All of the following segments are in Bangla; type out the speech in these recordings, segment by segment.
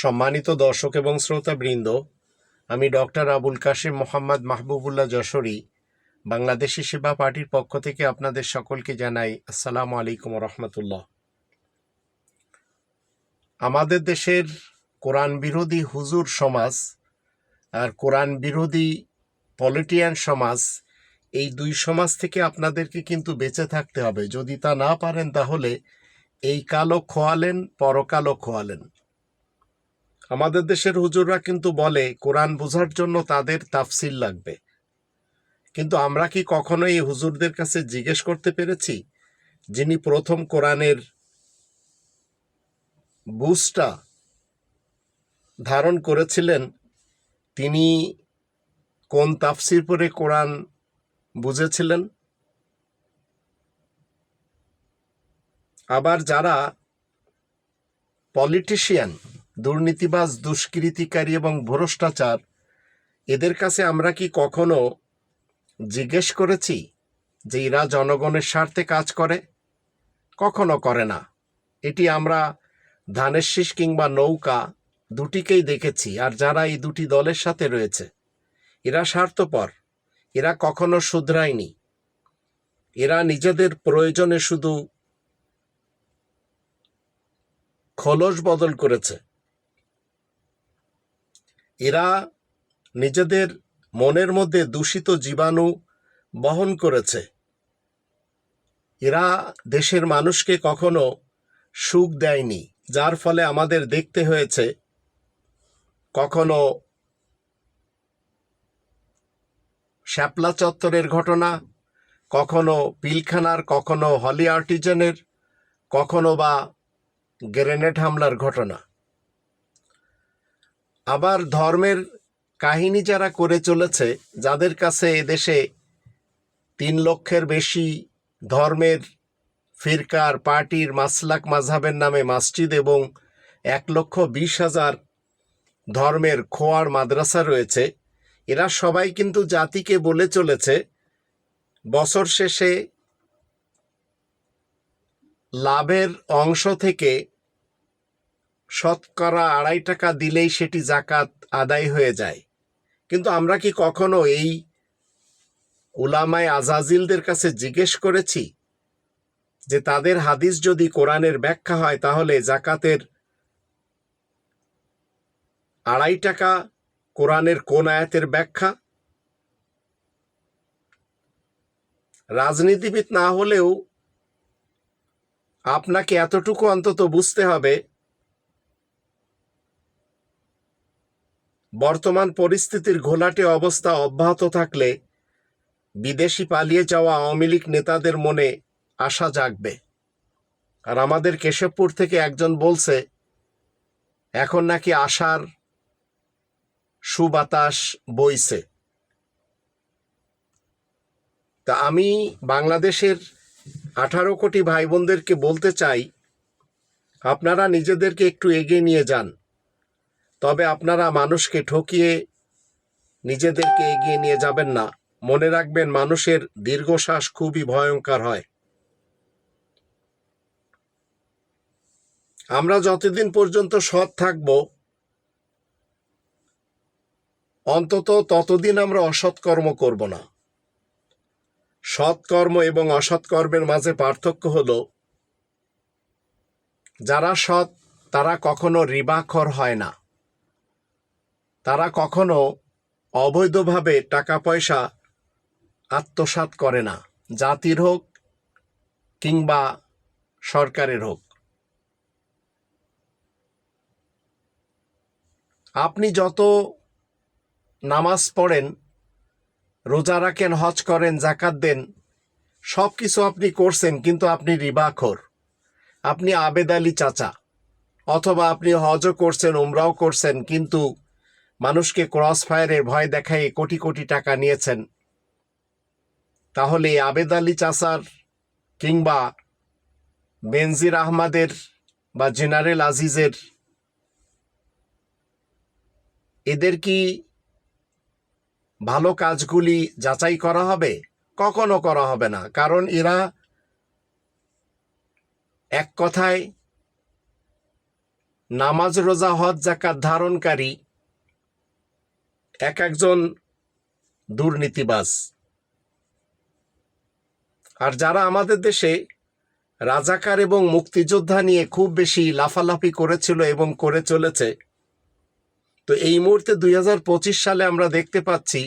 সম্মানিত দর্শক এবং শ্রোতাবৃন্দ, আমি ডক্টর আবুল কাশিম মোহাম্মদ মাহবুবুল্লাহ যশোরী, বাংলাদেশি সেবা পার্টির পক্ষ থেকে আপনাদের সকলকে জানাই আসসালামু আলাইকুম রহমতুল্লাহ আমাদের দেশের কোরআন বিরোধী হুজুর সমাজ আর কোরআন বিরোধী পলিটিয়ান সমাজ, এই দুই সমাজ থেকে আপনাদেরকে কিন্তু বেঁচে থাকতে হবে। যদি তা না পারেন তাহলে এই কালো খোয়ালেন পরকালও খোয়ালেন। আমাদের দেশের হুজুররা কিন্তু বলে, কোরআন বোঝার জন্য তাদের তাফসিল লাগবে। কিন্তু আমরা কি কখনো এই হুজুরদের কাছে জিজ্ঞেস করতে পেরেছি? যিনি প্রথম কোরআনের বুঝটা ধারণ করেছিলেন, তিনি কোন তাফসির পরে কোরআন বুঝেছিলেন? আবার যারা পলিটিশিয়ান দুর্নীতিবাজ, দুষ্কৃতিকারী এবং ভ্রষ্টাচার, এদের কাছে আমরা কি কখনো জিজ্ঞেস করেছি যে এরা জনগণের স্বার্থে কাজ করে? কখনো করে না। এটি আমরা ধানের শীষ কিংবা নৌকা দুটিকেই দেখেছি, আর যারা এই দুটি দলের সাথে রয়েছে, এরা স্বার্থপর। এরা কখনো শুধরায়নি। এরা নিজেদের প্রয়োজনে শুধু খোলস বদল করেছে। এরা নিজেদের মনের মধ্যে দূষিত জীবাণু বহন করেছে। এরা দেশের মানুষকে কখনো সুখ দেয়নি, যার ফলে আমাদের দেখতে হয়েছে কখনো শ্যাপলা চত্বরের ঘটনা, কখনো পিলখানার, কখনো হলি আর্টিজানের, কখনো বা গ্রেনেড হামলার ঘটনা। আবার ধর্মের কাহিনী যারা করে চলেছে, যাদের কাছে এদেশে তিন লক্ষের বেশি ধর্মের ফিরকার, পার্টির মাসলাক মাঝহাবের নামে মসজিদ এবং এক লক্ষ বিশ হাজার ধর্মের খোয়ার মাদ্রাসা রয়েছে, এরা সবাই কিন্তু জাতিকে বলে চলেছে, বছর শেষে লাভের অংশ থেকে শতকরা আড়াই টাকা দিলেই সেটি জাকাত আদায় হয়ে যায়। কিন্তু আমরা কি কখনো এই উলামায় আজাজিলদের কাছে জিজ্ঞেস করেছি যে তাদের হাদিস যদি কোরআনের ব্যাখ্যা হয় তাহলে জাকাতের আড়াই টাকা কোরআনের কোন আয়াতের ব্যাখ্যা? রাজনীতিবিদ না হলেও আপনাকে এতটুকু অন্তত বুঝতে হবে বর্তমান পরিস্থিতির ঘোলাটে অবস্থা অব্যাহত থাকলে বিদেশি পালিয়ে যাওয়া আওয়ামী লীগ নেতাদের মনে আশা জাগবে। আর আমাদের কেশবপুর থেকে একজন বলছে, এখন নাকি আশার সুবাতাস বইছে। তা আমি বাংলাদেশের আঠারো কোটি ভাই বোনদেরকে বলতে চাই, আপনারা নিজেদেরকে একটু এগিয়ে নিয়ে যান। তবে আপনারা মানুষকে ঠকিয়ে নিজেদেরকে এগিয়ে নিয়ে যাবেন না। মনে রাখবেন, মানুষের দীর্ঘশ্বাস খুবই ভয়ঙ্কর হয়। আমরা যতদিন পর্যন্ত সৎ থাকব, অন্তত ততদিন আমরা অসৎকর্ম করব না। সৎকর্ম এবং অসৎকর্মের মাঝে পার্থক্য হলো, যারা সৎ, তারা কখনো রিবাখর হয় না। তারা কখনো অবৈধভাবে টাকা পয়সা আত্মসাৎ করে না, জাতির হোক কিংবা সরকারের হোক। আপনি যত নামাজ পড়েন, রোজা রাখেন, হজ করেন জাকাত দেন সব কিছু আপনি করছেন, কিন্তু আপনি রিবাখর। আপনি আবেদ আলী চাচা, অথবা আপনি হজও করছেন, উমরাও করছেন, কিন্তু মানুষকে ক্রস ফায়ারের ভয় দেখায় কোটি কোটি টাকা নিয়েছেন। তাহলে আবেদ আলী চাচার কিংবা বেনজির আহমাদের বা জেনারেল আজিজের এদের কি ভালো কাজগুলি যাচাই করা হবে? কখনো করা হবে না। কারণ এরা এক কথায় নামাজ, রোজা, হজ জাকাত ধারণকারী। এক একজন দুর্নীতিবাজ। আর যারা আমাদের দেশে রাজাকার এবং মুক্তিযোদ্ধা নিয়ে খুব বেশি লাফালাফি করেছিল এবং করে চলেছে, তো এই মুহূর্তে দুই হাজার পঁচিশ সালে আমরা দেখতে পাচ্ছি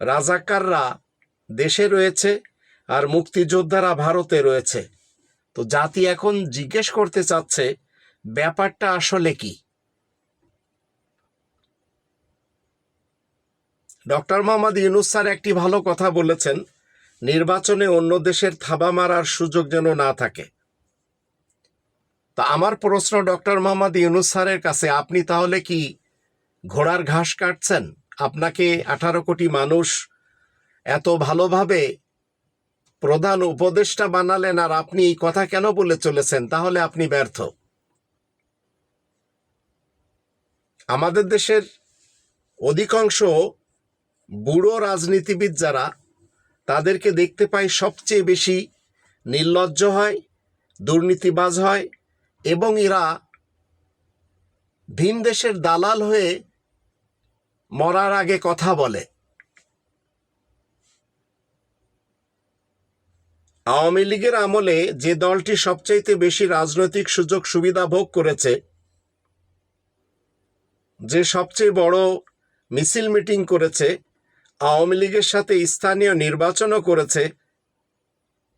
রাজাকাররা দেশে রয়েছে আর মুক্তিযোদ্ধারা ভারতে রয়েছে। তো জাতি এখন জিজ্ঞেস করতে চাচ্ছে, ব্যাপারটা আসলে কি? ডক্টর মোহাম্মদ ইউনুস স্যার একটি ভালো কথা বলেছেন, নির্বাচনে অন্য দেশের থাবা মারার সুযোগ যেন না থাকে। তা আমার প্রশ্ন ডক্টর মোহাম্মদ ইউনুস স্যারের কাছে, আপনি তাহলে কি ঘোড়ার ঘাস কাটছেন? আপনাকে আঠারো কোটি মানুষ এত ভালোভাবে প্রধান উপদেষ্টা বানালেন আর আপনি এই কথা কেন বলে চলেছেন? তাহলে আপনি ব্যর্থ। আমাদের দেশের অধিকাংশ বুড়ো রাজনীতিবিদ যারা, তাদেরকে দেখতে পাই সবচেয়ে বেশি নির্লজ্জ হয়, দুর্নীতিবাজ হয় এবং এরা ভিন দেশের দালাল হয়ে মরার আগে কথা বলে। আওয়ামী লীগের আমলে যে দলটি সবচাইতে বেশি রাজনৈতিক সুযোগ সুবিধা ভোগ করেছে, যে সবচেয়ে বড় মিছিল মিটিং করেছে আওয়ামী লীগের সাথে স্থানীয় নির্বাচনও করেছে।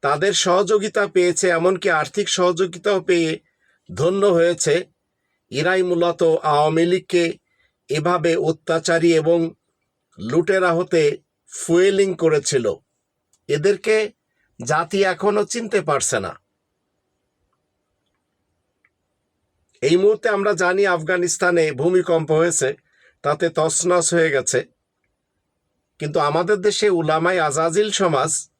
তাদের সহযোগিতা পেয়েছে, এমনকি আর্থিক সহযোগিতাও পেয়ে ধন্য হয়েছে। এরাই মূলত আওয়ামী লীগকে এভাবে অত্যাচারী এবং লুটেরা হতে ফুয়েলিং করেছিল। এদেরকে জাতি এখনও চিনতে পারছে না। এই মুহূর্তে আমরা জানি আফগানিস্তানে ভূমিকম্প হয়েছে, তাতে তছনছ হয়ে গেছে। কিন্তু আমাদের দেশে উলামাই আজাজিল সমাজ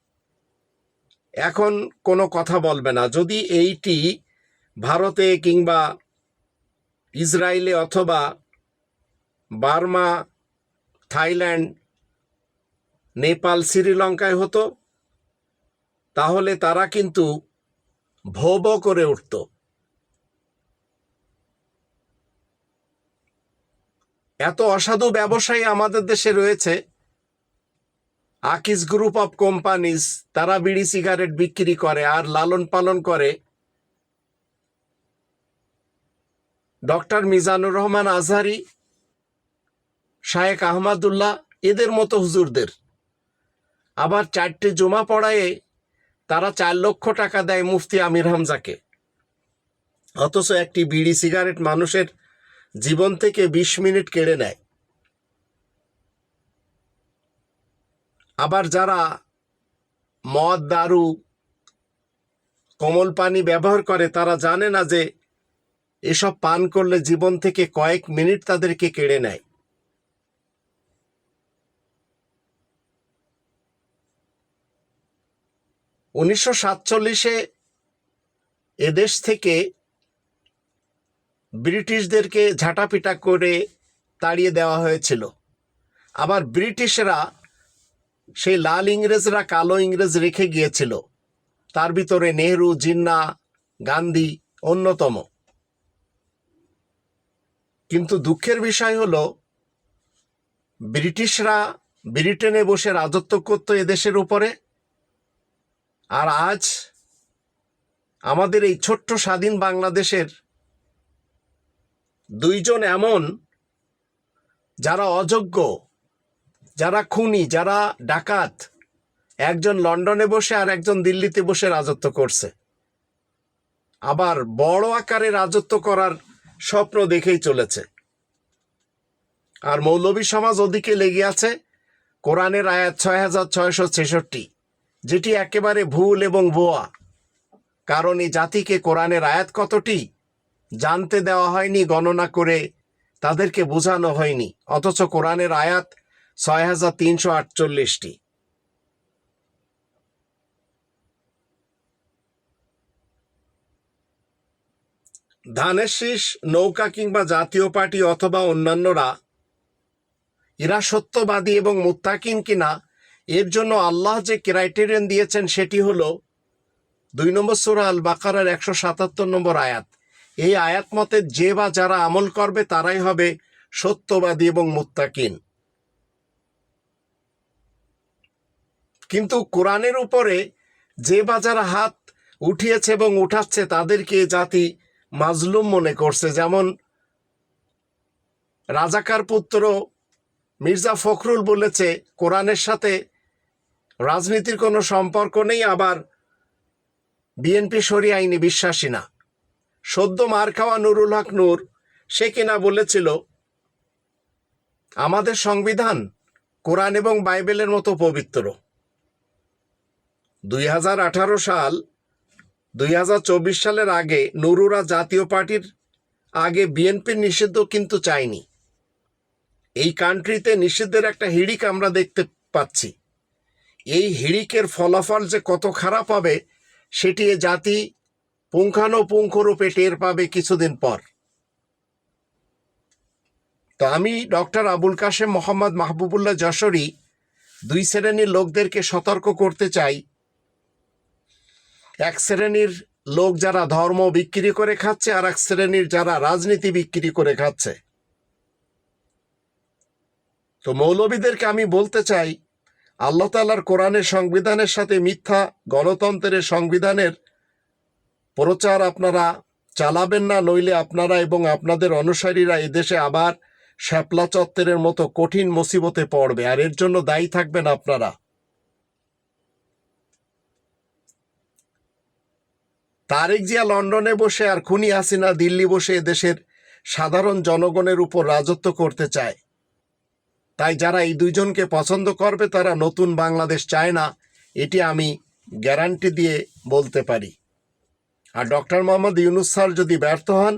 এখন কোনো কথা বলবে না। যদি এইটি ভারতে কিংবা ইসরায়েলে অথবা বার্মা, থাইল্যান্ড, নেপাল, শ্রীলঙ্কায় হতো, তাহলে তারা কিন্তু ভব করে উঠত। এত অসাধু ব্যবসায়ী আমাদের দেশে রয়েছে। আকিস গ্রুপ অফ কোম্পানিজ, তারা বিড়ি সিগারেট বিক্রি করে আর লালন পালন করে। ডক্টর মিজানুর রহমান আজহারি, শায়েক আহমদুল্লাহ, এদের মতো হুজুরদের। আবার চারটে জমা পড়ায়ে তারা চার লক্ষ টাকা দেয় মুফতি আমির হামজাকে। অথচ একটি বিড়ি সিগারেট মানুষের জীবন থেকে বিশ মিনিট কেড়ে নেয়। আবার যারা মদ, দারু, কমল পানি ব্যবহার করে, তারা জানে না যে এসব পান করলে জীবন থেকে কয়েক মিনিট তাদেরকে কেড়ে নেয়। উনিশশো সাতচল্লিশে এদেশ থেকে ব্রিটিশদেরকে ঝাঁটাপিটা করে তাড়িয়ে দেওয়া হয়েছিল। আবার ব্রিটিশরা সেই লাল ইংরেজরা কালো ইংরেজ রেখে গিয়েছিল। তার ভিতরে নেহরু, জিন্না, গান্ধী অন্যতম। কিন্তু দুঃখের বিষয় হলো, ব্রিটিশরা ব্রিটেনে বসে রাজত্ব করত এদেশের উপরে। আর আজ আমাদের এই ছোট্ট স্বাধীন বাংলাদেশের দুইজন এমন যারা অযোগ্য যারা খুনি, যারা ডাকাত, একজন লন্ডনে বসে আর একজন দিল্লিতে বসে রাজত্ব করছে। আবার বড় আকারে রাজত্ব করার স্বপ্ন দেখেই চলেছে। আর মৌলবী সমাজ ওদিকে লেগে আছে। কোরআনের আয়াত ছয় হাজার ছয়শো ছেষট্টি, যেটি একেবারে ভুল এবং বোয়া কারণ এই জাতিকে কোরআনের আয়াত কতটি, জানতে দেওয়া হয়নি, গণনা করে তাদেরকে বোঝানো হয়নি। অথচ কোরআনের আয়াত ছয় হাজার তিনশো আটচল্লিশটি। ধানের শীষ, নৌকা কিংবা জাতীয় পার্টি অথবা অন্যান্যরা, এরা সত্যবাদী এবং মুত্তাকিন কিনা, এর জন্য আল্লাহ যে ক্রাইটেরিয়ান দিয়েছেন সেটি হলো দুই নম্বর সুরা আল বাকারার একশো সাতাত্তর নম্বর আয়াত। এই আয়াত মতে যে বা যারা আমল করবে তারাই হবে সত্যবাদী এবং মুত্তাকিন। কিন্তু কোরআনের উপরে যে বাজার হাত উঠিয়েছে এবং উঠাচ্ছে, তাদেরকে জাতি মাজলুম মনে করছে। যেমন রাজাকার পুত্র মির্জা ফখরুল বলেছে, কোরআনের সাথে রাজনীতির কোনো সম্পর্ক নেই, আবার বিএনপি সরি আইনি বিশ্বাসী না। সদ্য মার খাওয়া নুরুল হক নূর, সে কিনা বলেছিল, আমাদের সংবিধান কোরআন এবং বাইবেলের মতো পবিত্র। দুই হাজার আঠারো সাল, দুই হাজার চব্বিশ সালের আগে নুরুরা জাতীয় পার্টির আগে বিএনপির নিষিদ্ধ কিন্তু চায়নি। এই কান্ট্রিতে নিষিদ্ধের একটা হিড়িক আমরা দেখতে পাচ্ছি। এই হিড়িকের ফলাফল যে কত খারাপ হবে, সেটি জাতি পুঙ্খানুপুঙ্খরূপে টের পাবে কিছুদিন পর। তো আমি ডক্টর আবুল কাশেম মোহাম্মদ মাহবুবুল্লাহ যশোরী দুই শ্রেণির লোকদেরকে সতর্ক করতে চাই। এক শ্রেণির লোক যারা ধর্ম বিক্রি করে খাচ্ছে আর এক শ্রেণির যারা রাজনীতি বিক্রি করে খাচ্ছে। তো মৌলবীদেরকে আমি বলতে চাই, আল্লাহ তালার কোরআনের সংবিধানের সাথে মিথ্যা গণতন্ত্রের সংবিধানের প্রচার আপনারা চালাবেন না, নইলে আপনারা এবং আপনাদের অনুসারীরা এদেশে আবার শ্যাপলা চত্বরের মতো কঠিন মুসিবতে পড়বে। আর এর জন্য দায়ী থাকবেন আপনারা। তারেক জিয়া লন্ডনে বসে আর খুনি হাসিনা দিল্লি বসে এদেশের সাধারণ জনগণের উপর রাজত্ব করতে চায়। তাই যারা এই দুইজনকে পছন্দ করবে, তারা নতুন বাংলাদেশ চায় না, এটি আমি গ্যারান্টি দিয়ে বলতে পারি। আর ডক্টর মোহাম্মদ ইউনুস স্যার যদি ব্যর্থ হন,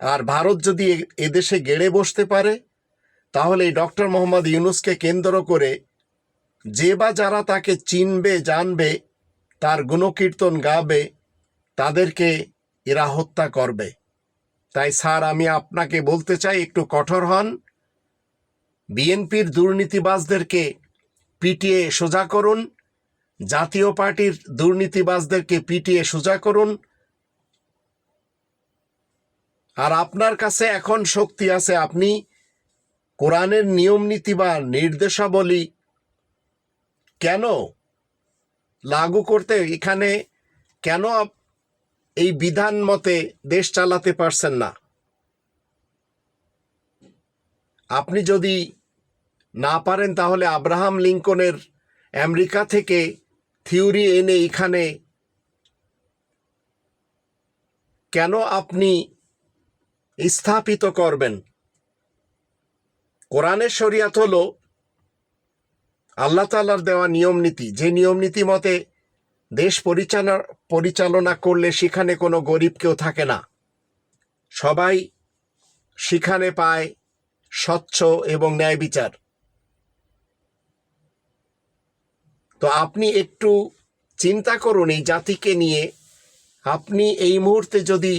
আর ভারত যদি এদেশে গেড়ে বসতে পারে, তাহলে এই ডক্টর মোহাম্মদ ইউনুসকে কেন্দ্র করে যে বা যারা তাকে চিনবে, জানবে তার গুণকীর্তন গাবে, তাদেরকে এরা হত্যা করবে। তাই স্যার, আমি আপনাকে বলতে চাই, একটু কঠোর হন। বিএনপির দুর্নীতিবাজদেরকে পিটিয়ে সোজা করুন। জাতীয় পার্টির দুর্নীতিবাজদেরকে পিটিয়ে সোজা করুন। আর আপনার কাছে এখন শক্তি আছে, আপনি কোরআনের নিয়ম নীতি বা নির্দেশাবলী কেন লাগু করতে এখানে কেন এই বিধান মতে দেশ চালাতে পারছেন না? আপনি যদি না পারেন তাহলে আব্রাহাম লিঙ্কনের আমেরিকা থেকে থিওরি এনে এখানে কেন আপনি স্থাপিত করবেন? কোরআনের শরিয়াত হলো আল্লাহ তালার দেওয়া নিয়ম নীতি। যে নিয়ম নীতি মতে দেশ পরিচালনা পরিচালনা করলে সেখানে কোনো গরিব কেউ থাকে না। সবাই সেখানে পায় স্বচ্ছ এবং ন্যায় বিচার। তো আপনি একটু চিন্তা করুন এই জাতিকে নিয়ে। আপনি এই মুহূর্তে যদি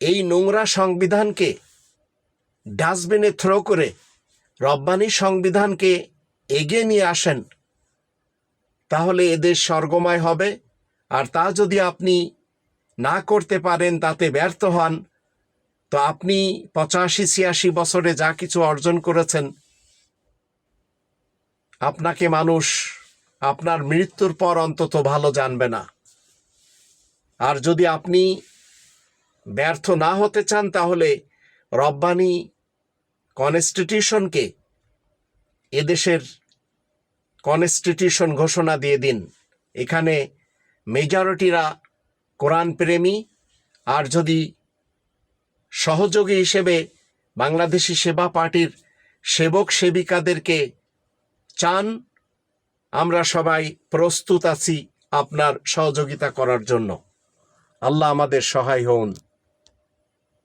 এই নোংরা সংবিধানকে ডাস্টবিনে থ্রো করে রব্বানি সংবিধানকে এগিয়ে নিয়ে আসেন, তাহলে এদের স্বর্গময় হবে। আর তা যদি আপনি না করতে পারেন, তাতে ব্যর্থ হন। তো আপনি পঁচাশি, ছিয়াশি বছরে যা কিছু অর্জন করেছেন, আপনাকে মানুষ আপনার মৃত্যুর পর অন্তত ভালো জানবে না। আর যদি আপনি ব্যর্থ না হতে চান, তাহলে রব্বানি কনস্টিটিউশনকে এদেশের কনস্টিটিউশন ঘোষণা দিয়ে দিন। এখানে মেজরিটিরা কোরআন প্রেমী, আর যদি সহযোগী হিসেবে বাংলাদেশি সেবা পার্টির সেবক সেবিকাদেরকে চান, আমরা সবাই প্রস্তুত আছি আপনার সহযোগিতা করার জন্য। আল্লাহ আমাদের সহায় হন।